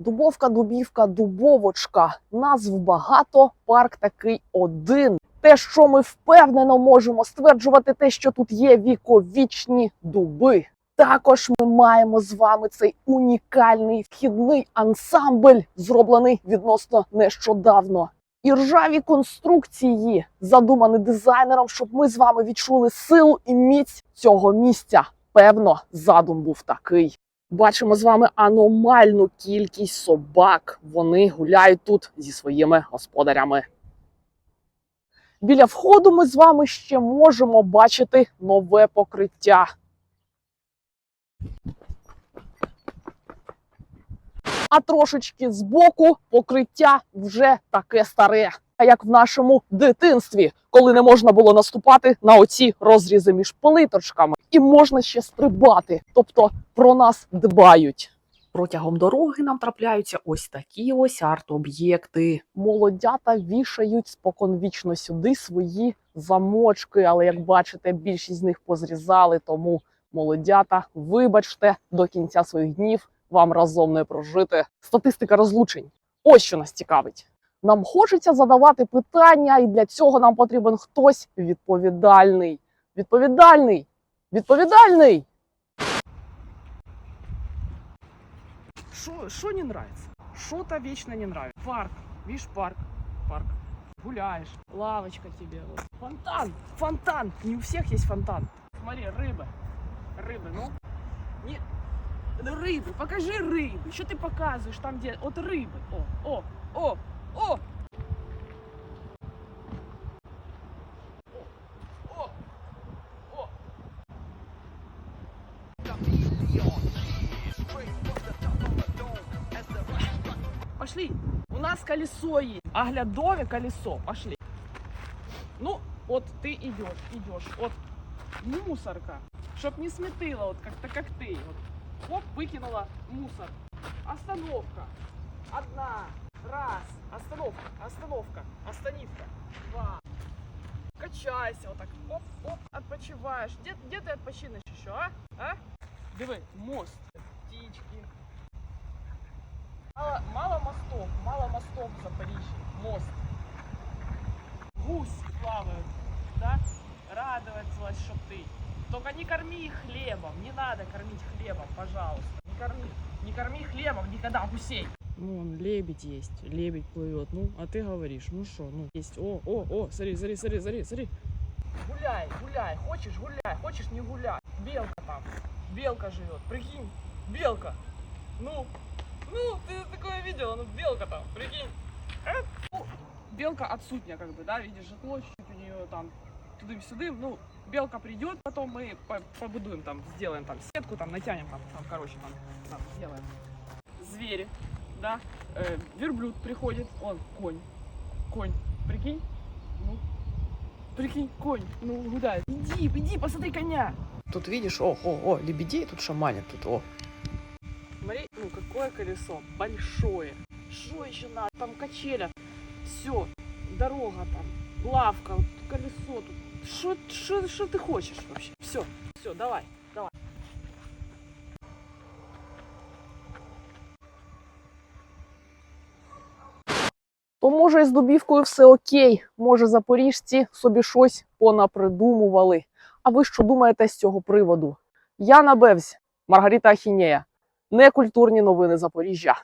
Дубовка, дубівка, дубовочка. Назв багато, парк такий один. Те, що ми впевнено можемо стверджувати, те, що тут є віковічні дуби. Також ми маємо з вами цей унікальний вхідний ансамбль, зроблений відносно нещодавно. І ржаві конструкції задумані дизайнером, щоб ми з вами відчули силу і міць цього місця. Певно, задум був такий. Бачимо з вами аномальну кількість собак. Вони гуляють тут зі своїми господарями. Біля входу ми з вами ще можемо бачити нове покриття. А трошечки збоку покриття вже таке старе. Як в нашому дитинстві, коли не можна було наступати на оці розрізи між плиточками, і можна ще стрибати, тобто про нас дбають. Протягом дороги нам трапляються ось такі ось арт-об'єкти. Молодята вішають споконвічно сюди свої замочки, але як бачите, більшість з них позрізали, тому молодята, вибачте, до кінця своїх днів вам разом не прожити. Статистика розлучень. Ось що нас цікавить. Нам хочеться задавати питання, і для цього нам потрібен хтось відповідальний. Відповідальний! Відповідальний! Что, что не нравится? Что-то вечно не нравится. Парк. Видишь, парк. Парк. Гуляешь. Лавочка тебе. Фонтан. Фонтан. Не у всех есть фонтан. Смотри, рыба. Рыбы, ну. Не... Ну, Рыбы. Покажи рыбы. Что ты показываешь там, где... Вот рыбы. О, о, о. О, Пошли. У нас колесо есть. Оглядове колесо. Пошли. Ну, вот ты идешь, идешь. Вот мусорка. Чтоб не сметила, вот как-то как ты. Вот. Оп, выкинула мусор. Остановка. Одна. Раз. Остановка. Остановка. Остановка. Два. Качайся вот так. Оп, оп, отпочиваешь. Где, где ты отпочинешь еще, а? А? Диви, мост. Птички. Мало, мало мостов, мало мостов в Запоріжжі. Мост. Гуси плавают, да? Радоваться, чтоб ты. Только не корми их хлебом. Не надо кормить хлебом, пожалуйста. Не корми. Не корми хлебом никогда гусей. Вон лебедь есть, лебедь плывет. Ну, а ты говоришь, ну что, ну, есть. О, о, о, смотри, смотри, смотри, смотри, смотри. Гуляй, гуляй, хочешь гуляй, хочешь не гуляй. Белка там, белка живет, прикинь, белка. Ну, ну, ты такое видела, ну, белка там, прикинь. Э? Ну, белка от сутня, как бы, да, видишь, житло чуть-чуть у нее там тудым-сюдым, ну, белка придет, потом мы по- побудуем там, сделаем там сетку, там натянем, там, там короче, там, там сделаем. Звери, да, э, верблюд приходит, он, конь, конь, прикинь, ну, прикинь, конь, ну, гуляет. Иди, иди, посмотри коня. Тут видишь, о, о, о, лебедей тут шаманят, тут, о. Смотри, ну какое колесо, большое. Что еще надо? Там качеля, все, дорога там, лавка, вот колесо тут. Что ты хочешь вообще? Все, все, давай, давай. То може з Дубівкою все окей, може запоріжці собі щось понапридумували. А ви що думаєте з цього приводу? Яна Бевзь, Маргарита Ахінея. Некультурні новини Запоріжжя.